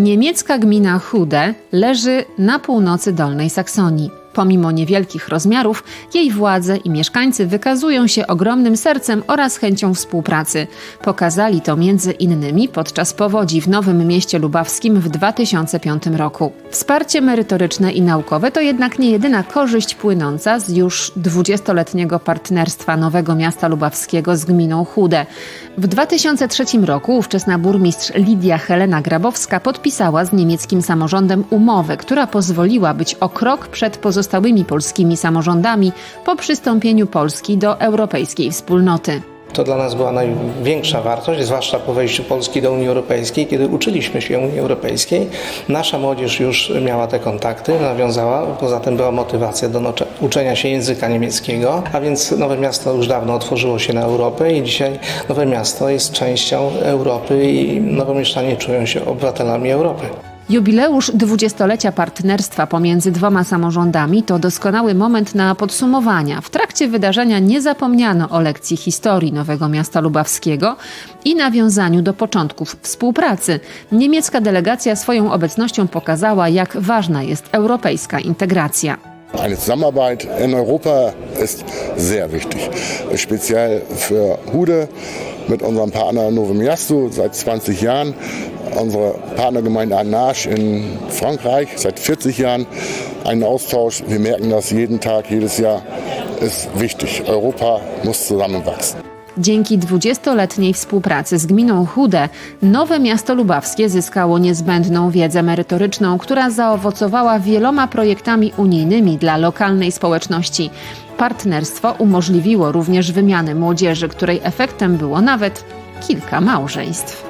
Niemiecka gmina Chude leży na północy Dolnej Saksonii. Pomimo niewielkich rozmiarów, jej władze i mieszkańcy wykazują się ogromnym sercem oraz chęcią współpracy. Pokazali to między innymi podczas powodzi w Nowym Mieście Lubawskim w 2005 roku. Wsparcie merytoryczne i naukowe to jednak nie jedyna korzyść płynąca z już 20-letniego partnerstwa Nowego Miasta Lubawskiego z gminą Chude. W 2003 roku ówczesna burmistrz Lidia Helena Grabowska podpisała z niemieckim samorządem umowę, która pozwoliła być o krok przed pozostałymi polskimi samorządami po przystąpieniu Polski do europejskiej wspólnoty. To dla nas była największa wartość, zwłaszcza po wejściu Polski do Unii Europejskiej, kiedy uczyliśmy się Unii Europejskiej. Nasza młodzież już miała te kontakty, nawiązała, poza tym była motywacja do uczenia się języka niemieckiego, a więc Nowe Miasto już dawno otworzyło się na Europę i dzisiaj Nowe Miasto jest częścią Europy i nowomieszczanie czują się obywatelami Europy. Jubileusz dwudziestolecia partnerstwa pomiędzy dwoma samorządami to doskonały moment na podsumowania. W trakcie wydarzenia nie zapomniano o lekcji historii Nowego Miasta Lubawskiego i nawiązaniu do początków współpracy. Niemiecka delegacja swoją obecnością pokazała, jak ważna jest europejska integracja. Eine Zusammenarbeit in Europa ist sehr wichtig. Speziell für Hude mit unserem Partner Novum Miasto seit 20 Jahren, unsere Partnergemeinde Anarch in Frankreich seit 40 Jahren. Ein Austausch, wir merken das jeden Tag, jedes Jahr, ist wichtig. Europa muss zusammenwachsen. Dzięki 20-letniej współpracy z gminą Chude, Nowe Miasto Lubawskie zyskało niezbędną wiedzę merytoryczną, która zaowocowała wieloma projektami unijnymi dla lokalnej społeczności. Partnerstwo umożliwiło również wymianę młodzieży, której efektem było nawet kilka małżeństw.